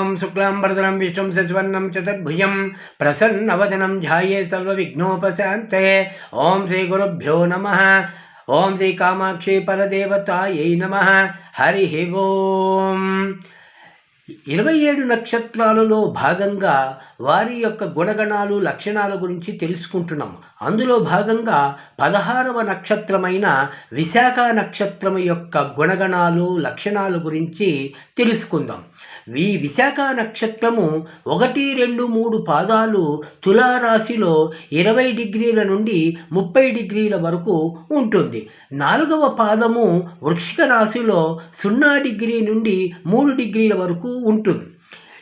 ओम शुक्लां वरदनं चतुर्भुज प्रसन्न वजनम झाए सर्व सर्वविघ्नोपशान्ते ओम श्री गुरुभ्यो नम। ओम श्री कामाक्षी परदेवताये नम। हरि ओम। ఇరవై ఏడు నక్షత్రాలలో భాగంగా వారి యొక్క గుణగణాలు లక్షణాల గురించి తెలుసుకుంటున్నాం. అందులో భాగంగా పదహారవ నక్షత్రమైన విశాఖ నక్షత్రం యొక్క గుణగణాలు లక్షణాల గురించి తెలుసుకుందాం. ఈ విశాఖ నక్షత్రము ఒకటి రెండు మూడు పాదాలు తులారాశిలో ఇరవై డిగ్రీల నుండి ముప్పై డిగ్రీల వరకు ఉంటుంది. నాలుగవ పాదము వృక్షిక రాశిలో సున్నా డిగ్రీ నుండి మూడు డిగ్రీల వరకు ఉంటుంది.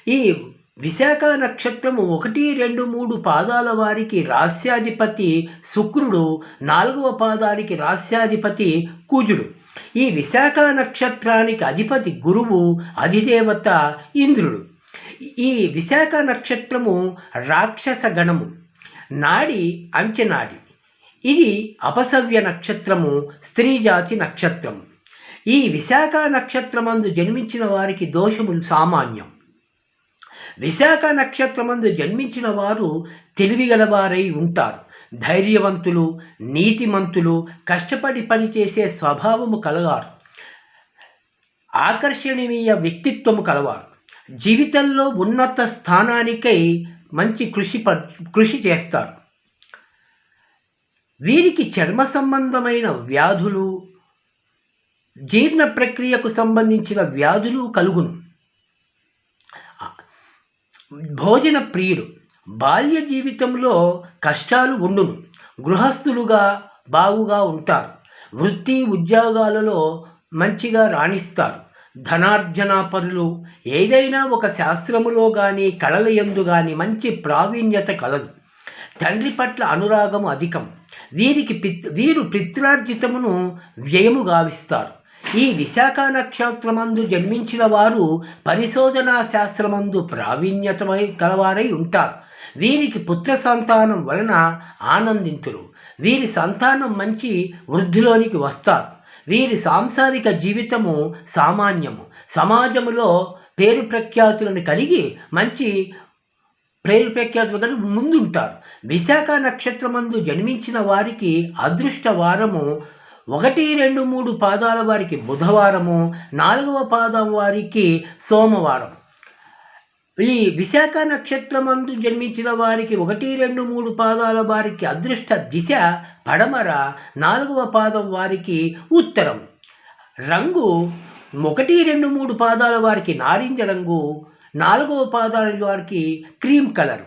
ఈ విశాఖ నక్షత్రము ఒకటి రెండు మూడు పాదాల వారికి రాస్యాధిపతి శుక్రుడు నాలుగవ పాదానికి రాస్యాధిపతి కూజుడు. ఈ విశాఖ నక్షత్రానికి అధిపతి గురువు అధిదేవత ఇంద్రుడు. ఈ విశాఖ నక్షత్రము రాక్షస గణము. నాడి అంచెనాడి ఇది అపసవ్య నక్షత్రము స్త్రీ జాతి నక్షత్రము. ఈ విశాఖ నక్షత్రమందు జన్మించిన వారికి దోషములు సామాన్యం. విశాఖ నక్షత్రమందు జన్మించిన వారు తెలివిగలవారై ఉంటారు. ధైర్యవంతులు నీతిమంతులు కష్టపడి పనిచేసే స్వభావము కలవారు. ఆకర్షణీయ వ్యక్తిత్వము కలవారు. జీవితంలో ఉన్నత స్థానానికై మంచి కృషి ప కృషి చేస్తారు. వీరికి చర్మ సంబంధమైన వ్యాధులు జీర్ణ ప్రక్రియకు సంబంధించిన వ్యాధులు కలుగును. భోజన ప్రియుడు బాల్య జీవితంలో కష్టాలు ఉండును. గృహస్థులుగా బాగుగా ఉంటారు. వృత్తి ఉద్యోగాలలో మంచిగా రాణిస్తారు. ధనార్జన పనులు ఏదైనా ఒక శాస్త్రములో కానీ కళల ఎందు కానీ మంచి ప్రావీణ్యత కలదు. తండ్రి పట్ల అనురాగము అధికం. వీరికి పిత్ వీరు పిత్రార్జితమును వ్యయము గావిస్తారు. ఈ విశాఖ నక్షత్రమందు జన్మించిన వారు పరిశోధనా శాస్త్రమందు ప్రావీణ్యతమై కలవారై ఉంటారు. వీరికి పుత్ర సంతానం వలన ఆనందింతురు. వీరి సంతానం మంచి వృద్ధిలోనికి వస్తారు. వీరి సాంసారిక జీవితము సామాన్యము. సమాజములో పేరు ప్రఖ్యాతులను కలిగి మంచి పేరు ప్రఖ్యాతులు కలిగి ముందుంటారు. విశాఖ నక్షత్రమందు జన్మించిన వారికి అదృష్ట వారము ఒకటి రెండు మూడు పాదాల వారికి బుధవారము నాలుగవ పాదం వారికి సోమవారం ఈ విశాఖ నక్షత్రమందు జన్మించిన వారికి ఒకటి రెండు మూడు పాదాల వారికి అదృష్ట దిశ పడమర నాలుగవ పాదం వారికి ఉత్తరం. రంగు ఒకటి రెండు మూడు పాదాల వారికి నారింజ రంగు నాలుగవ పాదాల వారికి క్రీమ్ కలర్.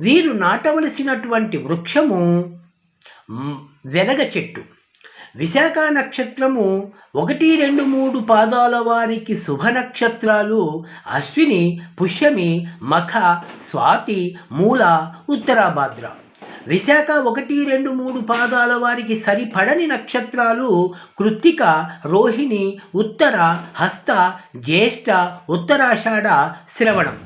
వీరు నాటవలసినటువంటి వృక్షము వెనగ చెట్టు. విశాఖ నక్షత్రము ఒకటి రెండు మూడు పాదాల వారికి శుభ నక్షత్రాలు. అశ్విని పుష్యమి మఖ స్వాతి మూల ఉత్తరాభాద్ర విశాఖ ఒకటి రెండు మూడు పాదాల వారికి సరిపడని నక్షత్రాలు కృత్తిక రోహిణి ఉత్తర హస్త జ్యేష్ఠ ఉత్తరాషాఢ శ్రవణం.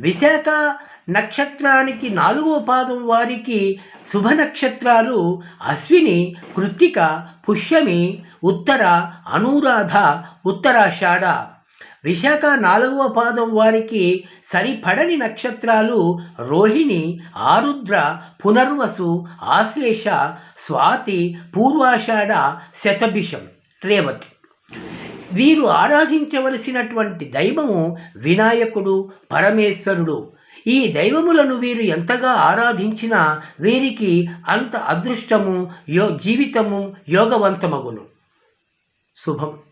విశాఖ నక్షత్రానికి నాలుగో పాదం వారికి శుభ నక్షత్రాలు అశ్విని కృత్తిక పుష్యమి ఉత్తర అనురాధ ఉత్తరాషాఢ విశాఖ నాలుగవ పాదం వారికి సరిపడని నక్షత్రాలు రోహిణి ఆరుద్ర పునర్వసు ఆశ్లేష స్వాతి పూర్వాషాఢ శతభిషం రేవతి. వీరు ఆరాధించవలసినటువంటి దైవము వినాయకుడు పరమేశ్వరుడు. ఈ దైవములను వీరు ఎంతగా ఆరాధించినా వీరికి అంత అదృష్టము యో జీవితము యోగవంతమగును. శుభం.